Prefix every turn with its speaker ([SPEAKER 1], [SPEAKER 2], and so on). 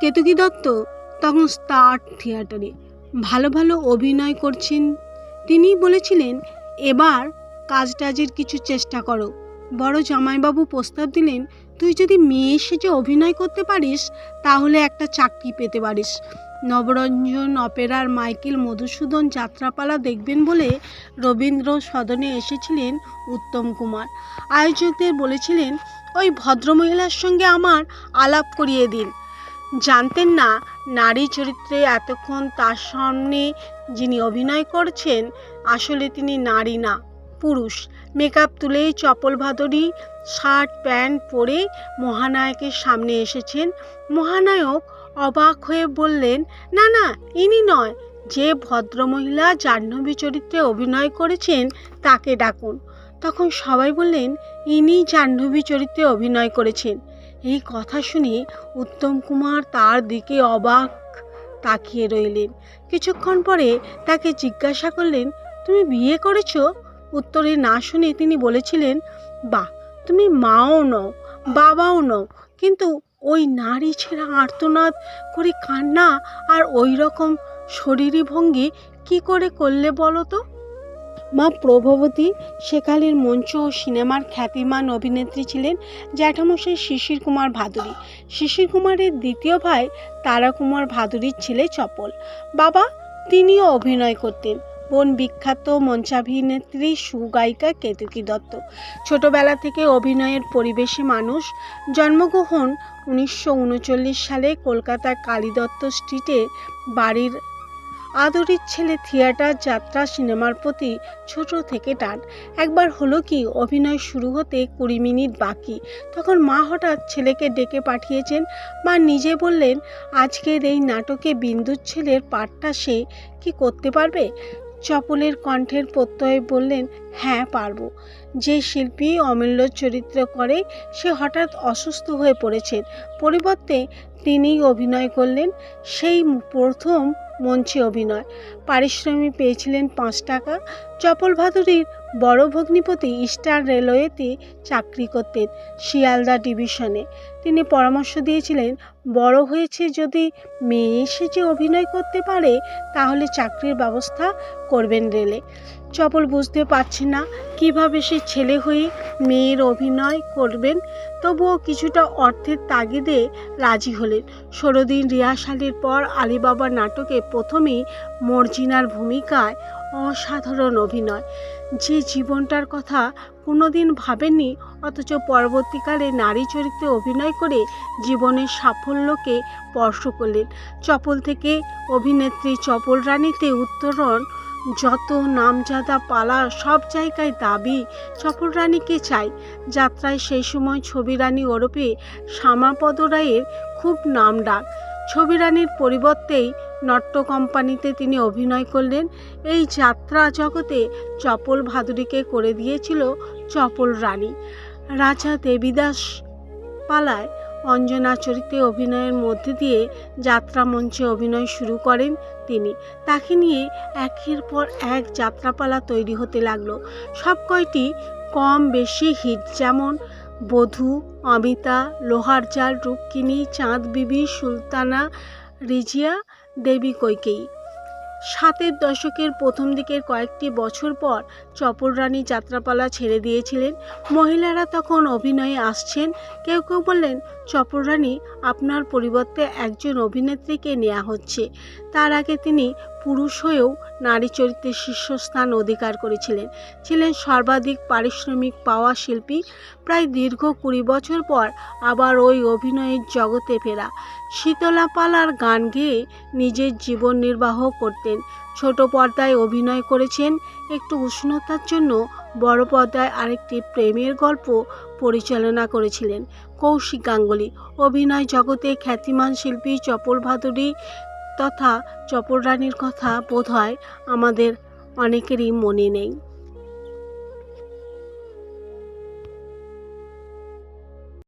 [SPEAKER 1] কেতকী দত্ত তখন স্টার থিয়েটারে ভালো ভালো অভিনয় করছেন। তিনি বলেছিলেন, এবার কাজ টাজের কিছু চেষ্টা করো। বড় জামাইবাবু প্রস্তাব দিলেন, তুই যদি মেয়ে সেজে অভিনয় করতে পারিস, তাহলে একটা চাকরি পেতে পারিস। নবরঞ্জন অপেরার মাইকেল মধুসূদন যাত্রাপালা দেখবেন বলে রবীন্দ্র সদনে এসেছিলেন উত্তম কুমার। আয়োজকদের বলেছিলেন, ওই ভদ্রমহিলার সঙ্গে আমার আলাপ করিয়ে দিন। জানতেন না নারী চরিত্রে এতক্ষণ তার সামনে যিনি অভিনয় করছেন, আসলে তিনি নারী না, পুরুষ। মেকআপ তুলেই চপল ভাদরি, শার্ট, প্যান্ট পরে মহানায়কের সামনে এসেছেন। মহানায়ক অবাক হয়ে বললেন, না না, ইনি নয়। যে ভদ্রমহিলা জাহ্নবী চরিত্রে অভিনয় করেছেন, তাকে ডাকুন। তখন সবাই বললেন, ইনি জাহ্নবী চরিত্রে অভিনয় করেছেন। এই কথা শুনে উত্তম কুমার তার দিকে অবাক তাকিয়ে রইলেন। কিছুক্ষণ পরে তাকে জিজ্ঞাসা করলেন, তুমি বিয়ে করেছ? উত্তরে না শুনে তিনি বলেছিলেন বা তুমি মাও নও, বাবাও নও, কিন্তু ওই নারী ছেঁড়া আর্তনাদ করে কান্না আর ওই রকম শরীরী ভঙ্গি কি করে করলে বলো তো? মা প্রভবতী সেকালের মঞ্চ ও সিনেমার খ্যাতিমান অভিনেত্রী ছিলেন জ্যাঠামশাই শিশির কুমার ভাদুরী। শিশির কুমারের দ্বিতীয় ভাই তারা কুমার ভাদুরীর ছেলে চপল। বাবা তিনিও অভিনয় করতেন। বোন বিখ্যাত মঞ্চাভিনেত্রী সুগায়িকা কেতকী দত্ত। ছোটবেলা থেকে অভিনয়ের পরিবেশে মানুষ। জন্মগ্রহণ উনিশশো উনচল্লিশ সালে কলকাতার কালীদত্ত স্ট্রিটে বাড়ির আদরির ছেলে থিয়েটার যাত্রা সিনেমার প্রতি ছোট থেকে টান। একবার হলো কি, অভিনয় শুরু হতে কুড়ি মিনিট বাকি। তখন মা হঠাৎ ছেলেকে ডেকে পাঠিয়েছেন। মা নিজে বললেন, আজকের এই নাটকে বিন্দুর ছেলের পাঠটা সে কি করতে পারবে? চপলের কণ্ঠের প্রত্যয় বললেন হ্যাঁ পারব। যে শিল্পী অমূল্য চরিত্র করে, সে হঠাৎ অসুস্থ হয়ে পড়েছেন পরিবর্তে তিনিই অভিনয় করলেন সেই প্রথম মঞ্চে অভিনয়। পারিশ্রমিক পেয়েছিলেন পাঁচ টাকা। চপল ভাদুরীর বড় ভগ্নিপতি ইস্টার রেলওয়েতে চাকরি করতেন শিয়ালদা ডিভিশনে। তিনি পরামর্শ দিয়েছিলেন, বড় হয়েছে যদি মেয়ে এসে যে অভিনয় করতে পারে, তাহলে চাকরির ব্যবস্থা করবেন রেলে। চপল বুঝতে পারছে না কীভাবে সে ছেলে হয়ে মেয়ের অভিনয় করবেন। তবুও কিছুটা অর্থের তাগিদে রাজি হলেন। ষোলো দিন রিহার্সালের পর আলিবাবা নাটকে প্রথমেই মর্জিনার ভূমিকায় অসাধারণ অভিনয়। যে জীবনটার কথা কোনোদিন ভাবেননি, অথচ পরবর্তীকালে নারী চরিত্রে অভিনয় করে জীবনের সাফল্যকে স্পর্শ করলেন। চপল থেকে অভিনেত্রী চপল রানীতে উত্তরণ যত নামজাদা পালা সব জায়গায় দাবি। চপল রানীকে চাই? যাত্রায় সেই সময় ছবি রানী ওরফে শ্যামাপদ রায়ের খুব নাম ডাক। ছবি রানীর পরিবর্তেই নট্য কোম্পানিতে তিনি অভিনয় করলেন। এই যাত্রা জগতে চপল ভাদুরীকে করে দিয়েছিল চপল রানী। রাজা দেবীদাস পালায় অঞ্জনা চরিত্রে অভিনয়ের মধ্যে দিয়ে যাত্রা মঞ্চে অভিনয় শুরু করেন তিনি। তাকে নিয়ে একের পর এক যাত্রাপালা তৈরি হতে লাগল। সব কয়টি কম বেশি হিট যেমন বধূ, অমিতা, লোহার জাল রুক্মিণী চাঁদ বিবি, সুলতানা, রিজিয়া, দেবী কৈকেয়ী। সাতের দশকের প্রথম দিকের কয়েকটি বছর পর চপর রানী যাত্রাপালা ছেড়ে দিয়েছিলেন। মহিলারা তখন অভিনয়ে আসছেন। কেউ কেউ বললেন চপর রানী আপনার পরিবর্তে একজন অভিনেত্রীকে নেওয়া হচ্ছে। তার আগে তিনি পুরুষ হয়েও নারী চরিত্রে শীর্ষস্থান অধিকার করেছিলেন। ছিলেন সর্বাধিক পারিশ্রমিক পাওয়া শিল্পী। প্রায় দীর্ঘ কুড়ি বছর পর আবার ওই অভিনয়ের জগতে ফেরা। শীতলা পালার গান গেয়ে নিজের জীবন নির্বাহ করতেন। ছোট পর্দায় অভিনয় করেছেন। একটু উষ্ণতার জন্য বড় পর্দায় আরেকটি প্রেমের গল্প পরিচালনা করেছিলেন কৌশিক গাঙ্গুলি। অভিনয় জগতে খ্যাতিমান শিল্পী চপল ভাদুরী তথা চপল রানীর কথা বোধ হয় আমাদের অনেকেরই মনে নেই।